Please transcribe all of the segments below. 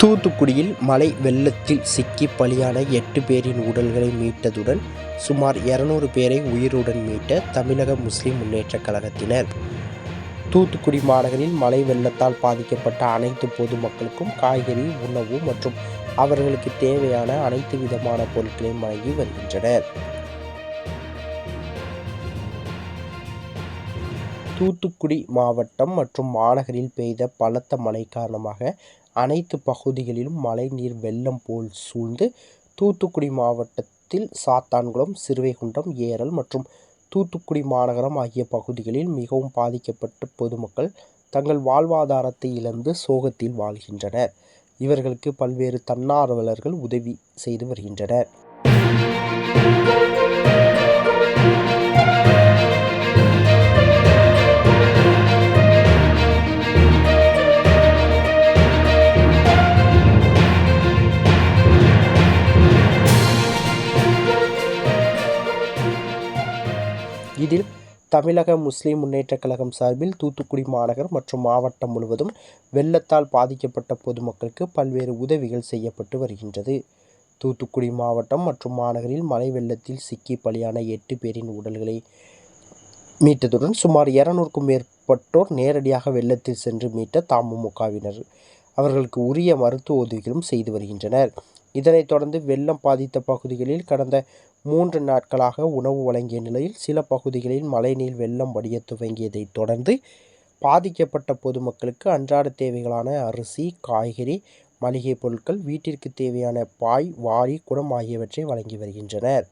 தூத்துக்குடியில் மழை வெள்ளத்தில் சிக்கி பலியான எட்டு பேரின் உடல்களை மீட்டதுடன் சுமார் 200 பேரை உயிருடன் மீட்ட தமிழக முஸ்லிம் முன்னேற்றக் கழகத்தினர். தூத்துக்குடி மாநகரில் மழை வெள்ளத்தால் பாதிக்கப்பட்ட அனைத்து பொதுமக்களுக்கும் காய்கறி உணவு மற்றும் அவர்களுக்கு தேவையான அனைத்து விதமான பொருட்களையும் வழங்கி வருகின்றனர். தூத்துக்குடி மாவட்டம் மற்றும் மாநகரில் பெய்த பலத்த மழை காரணமாக அனைத்து பகுதிகளிலும் மழைநீர் வெள்ளம் போல் சூழ்ந்து தூத்துக்குடி மாவட்டத்தில் சாத்தான்குளம் சிறுவைகுண்டம் ஏரல் மற்றும் தூத்துக்குடி மாநகரம் ஆகிய பகுதிகளில் மிகவும் பாதிக்கப்பட்ட பொதுமக்கள் தங்கள் வாழ்வாதாரத்தை இழந்து சோகத்தில் வாழ்கின்றனர். இவர்களுக்கு பல்வேறு தன்னார்வலர்கள் உதவி செய்து வருகின்றனர். இதில் தமிழக முஸ்லிம் முன்னேற்றக் கழகம் சார்பில் தூத்துக்குடி மாநகர் மற்றும் மாவட்டம் முழுவதும் வெள்ளத்தால் பாதிக்கப்பட்ட பொதுமக்களுக்கு பல்வேறு உதவிகள் செய்யப்பட்டு வருகின்றது. தூத்துக்குடி மாவட்டம் மற்றும் மாநகரில் மழை வெள்ளத்தில் சிக்கி பலியான எட்டு பேரின் உடல்களை மீட்டதுடன் சுமார் இருநூறுக்கும் மேற்பட்டோர் நேரடியாக வெள்ளத்தில் சென்று மீட்ட தமுமுகவினர். அவர்களுக்கு உரிய மருத்துவ உதவிகளும் செய்து வருகின்றனர். இதனைத் தொடர்ந்து வெள்ளம் பாதித்த பகுதிகளில் கடந்த மூன்று நாட்களாக உணவு வழங்கிய நிலையில் சில பகுதிகளில் மழைநீர் வெள்ளம் வடிய துவங்கியதைத் தொடர்ந்து பாதிக்கப்பட்ட பொதுமக்களுக்கு அன்றாட தேவைகளான அரிசி காய்கறி மளிகை பொருட்கள் வீட்டிற்கு தேவையான பாய் வாரி குடம் ஆகியவற்றை வழங்கி வருகின்றனர்.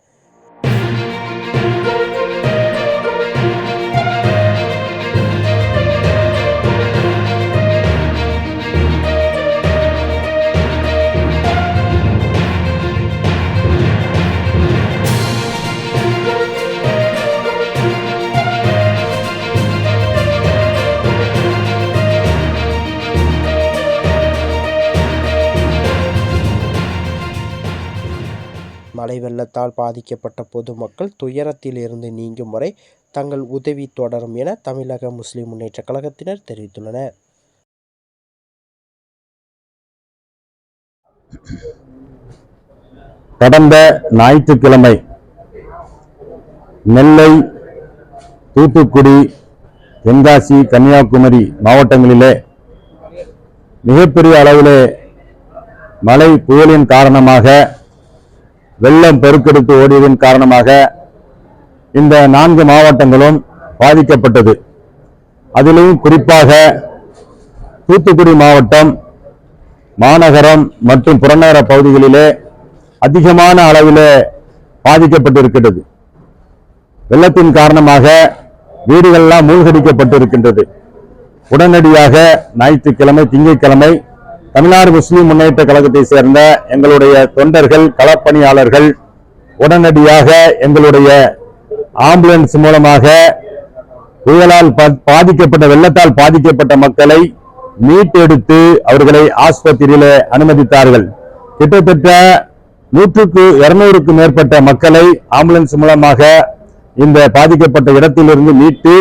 மழை வெள்ளத்தால் பாதிக்கப்பட்ட பொதுமக்கள் துயரத்தில் இருந்து நீங்கும் வரை தங்கள் உதவி தொடரும் என தமிழக முஸ்லிம் முன்னேற்றக் கழகத்தினர் தெரிவித்துள்ளனர். கடந்த ஞாயிற்றுக்கிழமை நெல்லை தூத்துக்குடி தென்காசி கன்னியாகுமரி மாவட்டங்களிலே மிகப்பெரிய அளவிலே மழை புயலின் காரணமாக வெள்ளம் பெருக்கெடுத்து ஓடியதன் காரணமாக இந்த நான்கு மாவட்டங்களும் பாதிக்கப்பட்டது. அதிலும் குறிப்பாக தூத்துக்குடி மாவட்டம் மாநகரம் மற்றும் புறநகர பகுதிகளிலே அதிகமான அளவிலே பாதிக்கப்பட்டிருக்கிறது வெள்ளத்தின் காரணமாக வீடுகள்லாம் மூழ்கடிக்கப்பட்டிருக்கின்றது. உடனடியாக ஞாயிற்றுக்கிழமை திங்கட்கிழமை தமிழ்நாடு முஸ்லிம் முன்னேற்ற கழகத்தை சேர்ந்த எங்களுடைய தொண்டர்கள் களப்பணியாளர்கள் உடனடியாக எங்களுடைய ஆம்புலன்ஸ் மூலமாக புயலால் பா- பாதிக்கப்பட்ட வெள்ளத்தால் பாதிக்கப்பட்ட மக்களை மீட்டெடுத்து அவர்களை ஆஸ்பத்திரியில அனுமதித்தார்கள். கிட்டத்தட்ட நூற்றுக்கு இருநூறுக்கு மேற்பட்ட மக்களை ஆம்புலன்ஸ் மூலமாக இந்த பாதிக்கப்பட்ட இடத்திலிருந்து மீட்டு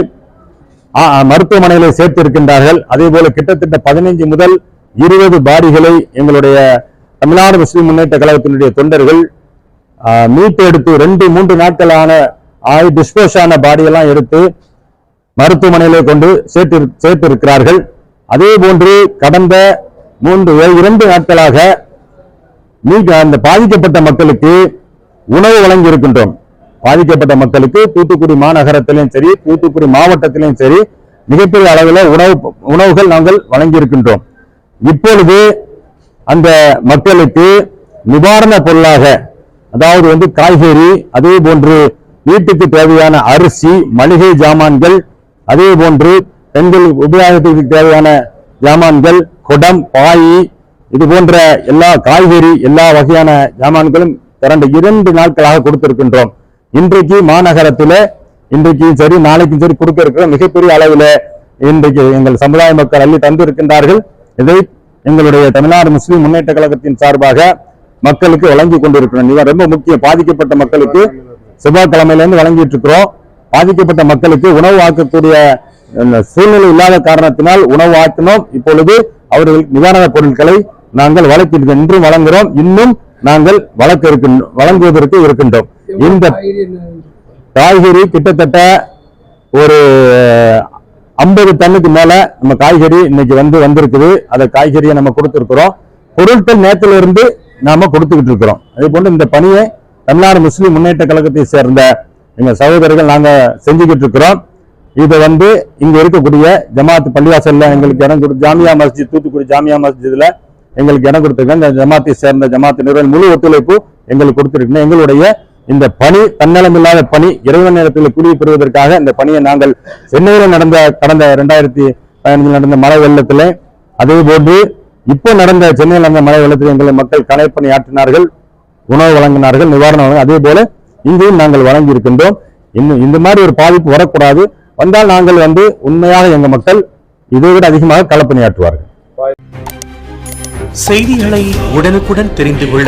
மருத்துவமனையில் மருத்துவமனையில சேர்த்திருக்கின்றார்கள். அதே போல கிட்டத்தட்ட பதினைஞ்சு முதல் இருபது பாடிகளை எங்களுடைய தமிழ்நாடு முஸ்லிம் முன்னேற்ற கழகத்தினுடைய தொண்டர்கள் மீட்டு எடுத்து ரெண்டு மூன்று நாட்களான ஆய் டிஸ்போஸ் ஆன பாடியெல்லாம் எடுத்து மருத்துவமனையிலே கொண்டு சேர்த்து சேர்த்திருக்கிறார்கள். அதே போன்று கடந்த மூன்று இரண்டு நாட்களாக அந்த பாதிக்கப்பட்ட மக்களுக்கு உணவு வழங்கி இருக்கின்றோம் பாதிக்கப்பட்ட மக்களுக்கு தூத்துக்குடி மாநகரத்திலையும் சரி தூத்துக்குடி மாவட்டத்திலையும் சரி மிகப்பெரிய அளவில் உணவு உணவுகள் நாங்கள் வழங்கி இருக்கின்றோம் இப்பொழுது அந்த மக்களுக்கு நிவாரண பொருளாக அதாவது வந்து காய்கறி அதே போன்று வீட்டுக்கு தேவையான அரிசி மளிகை ஜாமான்கள் அதே போன்று பெண்கள் உபயோகத்திற்கு தேவையான ஜாமான்கள் குடம் பாய் இது போன்ற எல்லா காய்கறி எல்லா வகையான ஜாமான்களும் கடந்த இரண்டு நாட்களாக கொடுத்திருக்கின்றோம். இன்றைக்கு மாநகரத்தில் இன்றைக்கும் சரி நாளைக்கும் சரி கொடுக்க இருக்கிற மிகப்பெரிய அளவில் இன்றைக்கு எங்கள் சமுதாய மக்கள் அள்ளி தந்திருக்கின்றார்கள். இதை எங்களுடைய தமிழ்நாடு முஸ்லீம் முன்னேற்ற கழகத்தின் சார்பாக மக்களுக்கு வழங்கி கொண்டிருக்கிறோம். இது ரொம்ப முக்கியம். பாதிக்கப்பட்ட மக்களுக்கு செவ்வாய்க்கிழமையிலேருந்து வழங்கிட்டு இருக்கிறோம் பாதிக்கப்பட்ட மக்களுக்கு உணவு ஆக்கக்கூடிய சூழ்நிலை இல்லாத காரணத்தினால் உணவு ஆக்கினோம். இப்பொழுது அவர்கள் நிவாரண பொருட்களை நாங்கள் வழங்கிட்டு இன்றும் வழங்குகிறோம் இன்னும் நாங்கள் வழக்க இருக்கின்றோம் வழங்குவதற்கு இருக்கின்றோம். இந்த காய்கறி கிட்டத்தட்ட ஒரு ஐம்பது டன்னுக்கு மேல நம்ம காய்கறி இன்னைக்கு வந்து வந்திருக்குது. அந்த காய்கறியை நம்ம கொடுத்துருக்குறோம். பொருட்கள் நேத்துல இருந்து நாம கொடுத்துக்கிட்டு இருக்கிறோம். அதே போன்று இந்த பணியை தமிழ்நாடு முஸ்லிம் முன்னேற்ற கழகத்தை சேர்ந்த எங்க சகோதரர்கள் நாங்க செஞ்சுக்கிட்டு இருக்கிறோம். இதை வந்து இங்க இருக்கக்கூடிய ஜமாத் பள்ளிவாசல்ல எங்களுக்கு இடம் கொடுத்து ஜாமியா மஸ்ஜித் தூத்துக்குடி ஜாமியா மஸ்ஜித்ல எங்களுக்கு இடம் கொடுத்துருக்காங்க. இந்த ஜமாத்தை சேர்ந்த ஜமாத் நிறுவனம் முழு ஒத்துழைப்பு எங்களுக்கு கொடுத்துருக்குன்னு எங்களுடைய இந்த பணி தன்னலமில்லாத பணி இறைவன் நேரத்தில் குடியை பெறுவதற்காக இந்த பணியை நாங்கள் சென்னையில் நடந்த கடந்த ரெண்டாயிரத்தி பதினஞ்சில் நடந்த மழை வெள்ளத்திலே அதே போன்று இப்போ நடந்த சென்னையில் நடந்த மழை வெள்ளத்தில் எங்களை மக்கள் கலைப்பணி ஆற்றினார்கள் உணவு வழங்கினார்கள் நிவாரணம் வழங்க அதே போல இங்கேயும் நாங்கள் வழங்கி இருக்கின்றோம் இன்னும் இந்த மாதிரி ஒரு பாதிப்பு வரக்கூடாது. வந்தால் நாங்கள் வந்து உண்மையாக எங்க மக்கள் இதை விட அதிகமாக களப்பணியாற்றுவார்கள். செய்திகளை உடனுக்குடன் தெரிந்து கொள்ள